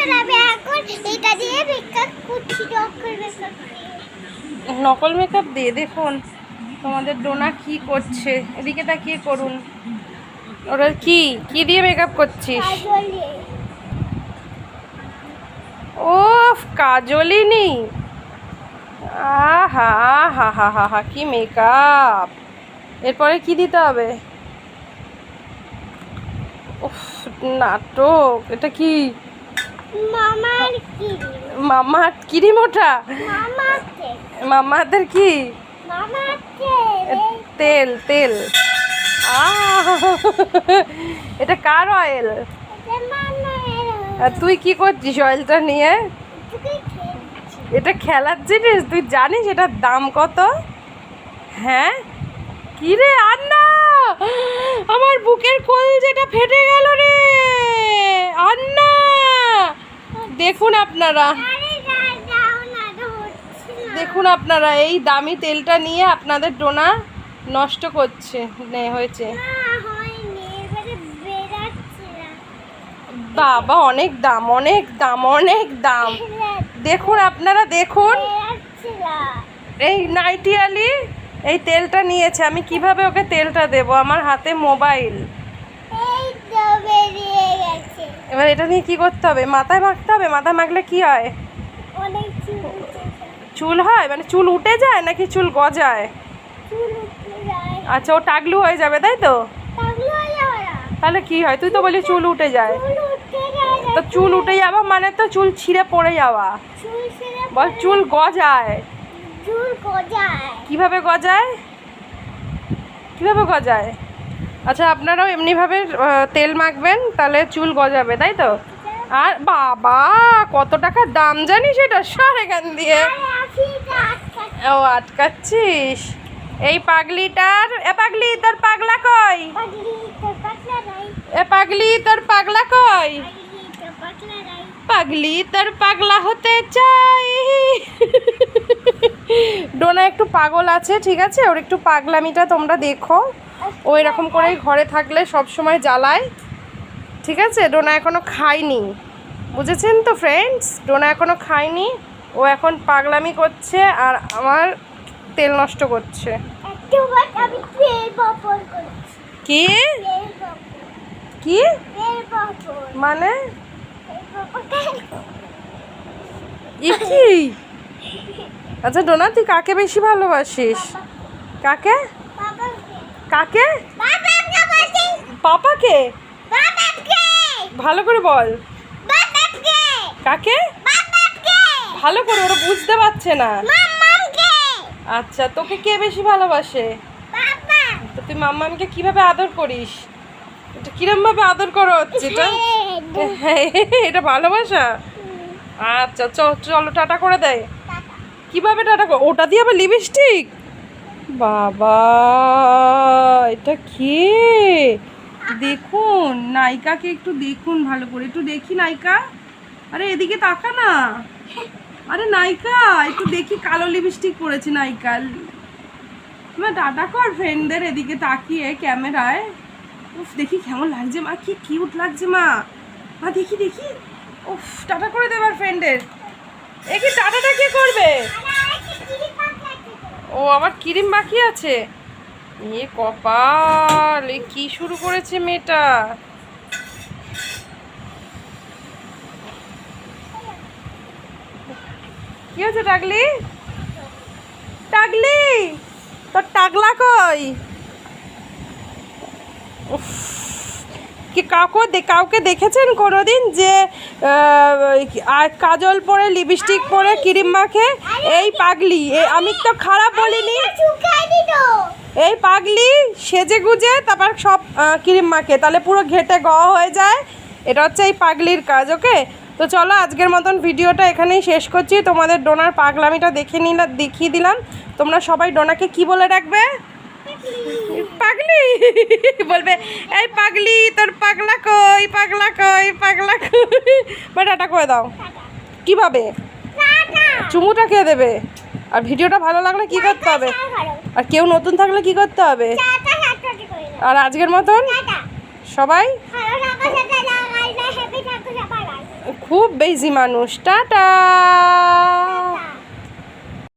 বন্ধুরা আমি এখন এটা দিয়ে মেকআপ করছি ডক্টর মেকআপ নকল মেকআপ দিয়ে দেখুন তোমাদের ডোনা কি করছে এদিকে তাকিয়ে করুন। ওরা কি কি দিয়ে মেকআপ করছিস? ও কাজলিনি। আহা হা হা হা হা কি মেকআপ এরপরে কি দিতে হবে? নাটক এটা কি? মামা কিরিম ওটা মামাতে মামাদের কি? তেল। তেল এটা কার অয়েল আর তুই কি করছিস অয়েলটা নিয়ে? এটা খেলার জিনিস? তুই জানিস এটার দাম কত? হ্যাঁ? কি রে আন্না! আমার বুকের কোল যেটা ফেটে গেল রে! দেখুন আপনারা। দেখুন আপনারা এই দামি তেলটা নিয়ে আপনাদের ডোনা নষ্ট করছে নে হয়েছে। বাবা অনেক দাম অনেক দাম অনেক দাম। দেখুন আপনারা দেখুন। এই নাইটিয়ালি এই তেলটা নিয়েছে। আমি কীভাবে ওকে তেলটা দেব? আমার হাতে মোবাইল। এবার এটা নিয়ে কি করতে হবে? মাথায় মাখতে হবে? মাথায় মাখলে কি হয়? চুল হয়? মানে চুল উঠে যায় নাকি চুল গজায়? আচ্ছা ও টাগলু হয়ে যাবে তাই তো। তাহলে কি হয়? তুই তো বলি চুল উঠে যায়। তো চুল উঠে যাওয়া মানে তো চুল ছিঁড়ে পড়ে যাওয়া। বল চুল গজায়। কীভাবে গজায়? কীভাবে গজায়? আচ্ছা আপনারাও এমনিভাবে তেল মাখবেন, তাহলে চুল গজাবে, তাই তো? আর বাবা, কত টাকা দাম জানিস এটা? সর এখান দিয়ে। ও, আটকাচ্ছিস। এই পাগলিটার, এ পাগলি, তোর পাগলা কই? এ পাগলি, তোর পাগলা কই? পাগলি, তোর পাগলা হতে চাই। ডোনা, একটু পাগল আছে, ঠিক আছে? ওর একটু পাগলামিটা তোমরা দেখো। ও এরকম করেই ঘরে থাকলে সব সময় জ্বালায়। ঠিক আছে? ডোনা এখনও খায়নি। বুঝেছেন তো ফ্রেন্ডস ডোনা এখনও খায়নি। ও এখন পাগলামি করছে আর আমার তেল নষ্ট করছে। কি? কি? মানে? কি আচ্ছা ডোনা তুই কাকে বেশি ভালোবাসিস? কাকে? কাকে? পাপাকে? ভালো করে বল। কাকে? ভালো করে ওরা বুঝতে পারছে না। আচ্ছা তোকে কে বেশি ভালোবাসে? তো তুই মাম্মামকে কীভাবে আদর করিস? এটা কিরম ভাবে আদর করো হচ্ছে এটা এটা ভালোবাসা? আচ্ছা চলো টাটা করে দেয় কীভাবে টাটা ওটা দিয়ে আবার লিপস্টিক বাবা, এটা কে? দেখুন, নায়িকাকে একটু দেখুন ভালো করে। একটু দেখি নায়িকা। আরে, এদিকে তাকা না। আরে, নায়িকা, একটু দেখি কালো লিপস্টিক পরেছে নায়িকা। মা, টাটা কর ফ্রেন্ডদের এদিকে তাকিয়ে ক্যামেরায়। উফ, দেখি কেমন লাগছে মা, কি কিউট লাগছে মা। মা, দেখি দেখি। উফ, টাটা করে দেবার ফ্রেন্ডের এ কি, টাটাটা কে করবে? ও আবার ক্রিম বাকি আছে। এ কপাল এ কি শুরু করেছে মেয়েটা? কি হয়েছে টাগলি? টাগলি তোর টাকলা কই? উফ, কি কাউকে কাউকে দেখেছেন কোনো দিন যে কাজল পরে লিপস্টিক পরে, ক্রিম মাখে? এই পাগলি আমি তো খারাপ বলিনি। এই পাগলি, সেজে গুজে, তারপর সব ক্রিম মাখে। তাহলে পুরো ঘেটে গ হয়ে যায়। এটা হচ্ছে এই পাগলির কাজ, ওকে? তো চলো, আজকের মতন ভিডিওটা এখানেই শেষ করছি। তোমাদের ডোনার পাগলামিটা দেখে নিলাম দেখিয়ে দিলাম। তোমরা সবাই ডোনাকে কি বলে রাখবে? পাগলি? বলবে, এই পাগলি, তোর পাগলা কই পাগলা কই পাগলা কই? বা টাটা করে দাও। কীভাবে? চুমুটা খেয়ে দেবে? আর ভিডিওটা ভালো লাগলে কি করতে হবে? আর কেউ নতুন থাকলে কি করতে হবে? আর আজকের মতন সবাই খুব বেশি মানুষ। টাটা!